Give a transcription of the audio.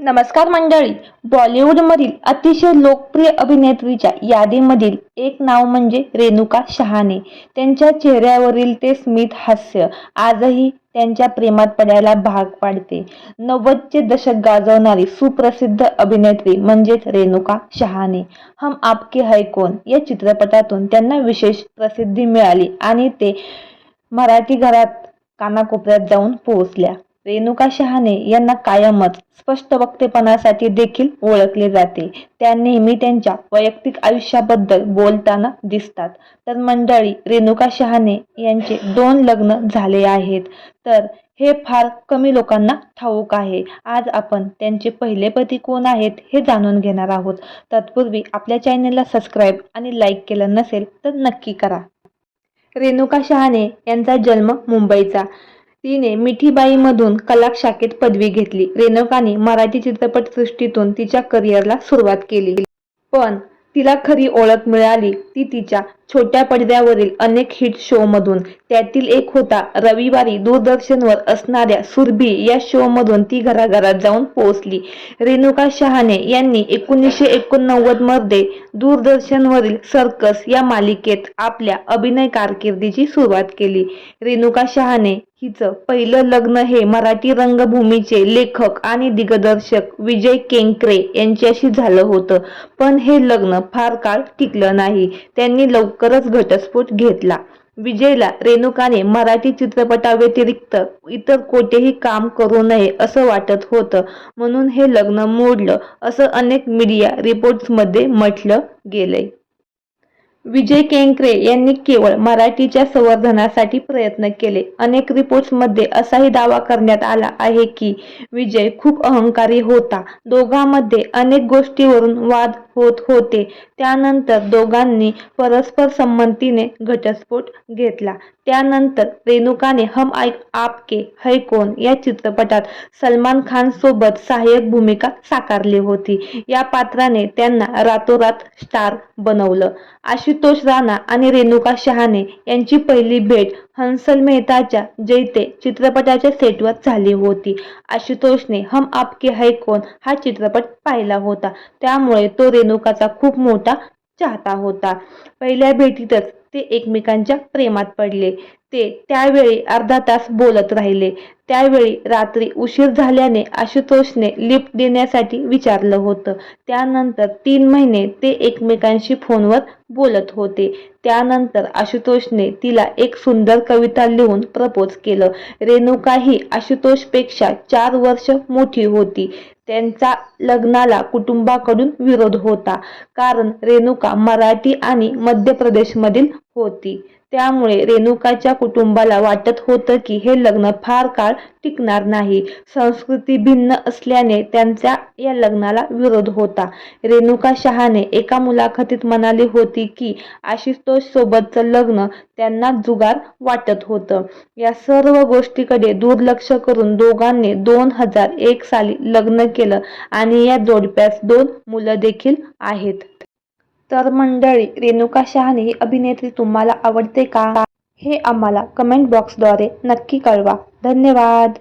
नमस्कार मंडळी. बॉलिवूडमधील अतिशय लोकप्रिय अभिनेत्रीच्या यादीमधील एक नाव म्हणजे रेणुका शहाणे. त्यांच्या चेहऱ्यावरील ते स्मित हास्य आजही त्यांच्या प्रेमात पडायला भाग पाडते. नव्वदचे दशक गाजवणारी सुप्रसिद्ध अभिनेत्री म्हणजेच रेणुका शहाणे. हम आपके है कोण? या चित्रपटातून त्यांना विशेष प्रसिद्धी मिळाली आणि ते मराठी घरात कानाकोपऱ्यात जाऊन पोहोचल्या. रेणुका शहाणे यांना कायमच स्पष्ट वक्तेपणासाठी देखील ओळखले जाते. त्या नेहमी त्यांच्या वैयक्तिक आयुष्याबद्दल बोलताना दिसतात. तर मंडळी रेणुका शहाणे यांचे दोन लग्न झाले आहेत. तर हे फार कमी लोकांना ठाऊक आहे. आज आपण त्यांचे पहिले पती कोण आहेत हे जाणून घेणार आहोत. तत्पूर्वी आपल्या चॅनेलला सबस्क्राईब आणि लाईक केलं नसेल तर नक्की करा. रेणुका शहाणे यांचा जन्म मुंबईचा. तिने मिठीबाईमधून कला शाखेत पदवी घेतली. रेणुकाने मराठी चित्रपटसृष्टीतून तिच्या करिअरला सुरुवात केली. पण तिला खरी ओळख मिळाली. ती तिच्या छोट्या पडद्यावरील अनेक हिट शोमधून. त्यातील एक होता रविवारी दूरदर्शनवर असणाऱ्या सुरभी या शोमधून ती घराघरात जाऊन पोहोचली. रेणुका शहाणे यांनी एकोणीसशे एकोणनव्वदमध्ये दूरदर्शनवरील सर्कस या मालिकेत आपल्या अभिनय कारकिर्दीची सुरुवात केली. रेणुका शहाणे हिचं पहिलं लग्न हे मराठी रंगभूमीचे लेखक आणि दिग्दर्शक विजय केंकरे यांच्याशी झालं होतं. पण हे लग्न फार काळ टिकलं नाही. त्यांनी लवकरच घटस्फोट घेतला. विजयला रेणुकाने मराठी चित्रपटाव्यतिरिक्त इतर कोठेही काम करू नये असं वाटत होतं. म्हणून हे लग्न मोडलं असं अनेक मीडिया रिपोर्ट्समध्ये म्हटलं गेलंय. विजय केंकरे यांनी केवळ मराठीच्या संवर्धनासाठी प्रयत्न केले. अनेक रिपोर्ट्समध्ये असाही दावा करण्यात आला आहे की विजय खूप अहंकारी होता. दोघांमध्ये अनेक गोष्टीवरून वाद होत होते. त्यानंतर दोघांनी परस्पर संमतीने घटस्फोट घेतला. त्यानंतर रेणुकाने हम आपके है कौन या चित्रपटात सलमान खान सोबत सहाय्यक भूमिका साकारली होती. या पात्राने त्यांना रातोरात स्टार बनवलं. आशुतोष राणा आणि रेणुका शहाणे यांची पहिली भेट हंसल मेहताच्या जैते चित्रपटाच्या सेटवर झाली होती. आशुतोषने हम आपके है कोण हा चित्रपट पाहिला होता. त्यामुळे तो रेणुकाचा खूप मोठा चाहता होता. पहिल्या भेटीतच ते एकमेकांच्या प्रेमात पडले. ते त्यावेळी अर्धा तास बोलत राहिले. त्यावेळी रात्री उशीर झाल्याने आशुतोषने लिफ्ट देण्यासाठी विचारलं होतं. त्यानंतर तीन महिने ते एकमेकांशी फोनवर बोलत होते. त्यानंतर आशुतोषने तिला एक सुंदर कविता लिहून प्रपोज केलं. रेणुका ही आशुतोषपेक्षा चार वर्ष मोठी होती. त्यांचा लग्नाला कुटुंबाकडून विरोध होता. कारण रेणुका मराठी आणि मध्य प्रदेशमधील होती. त्यामुळे रेणुकाच्या कुटुंबाला वाटत होतं की हे लग्न फार काळ टिकणार नाही. संस्कृती भिन्न असल्याने त्यांच्या या लग्नाला विरोध होता. रेणुका शहाणे एका मुलाखतीत म्हणाली होती की आशुतोष सोबतचं लग्न त्यांना जुगार वाटत होतं. या सर्व गोष्टीकडे दुर्लक्ष करून दोघांनी दोन हजार एक साली लग्न केलं आणि या जोडप्यास दोन मुलं देखील आहेत. तर मंडळी रेणुका शहाणे ही अभिनेत्री तुम्हाला आवडते का? हे आम्हाला कमेंट बॉक्सद्वारे नक्की कळवा. धन्यवाद.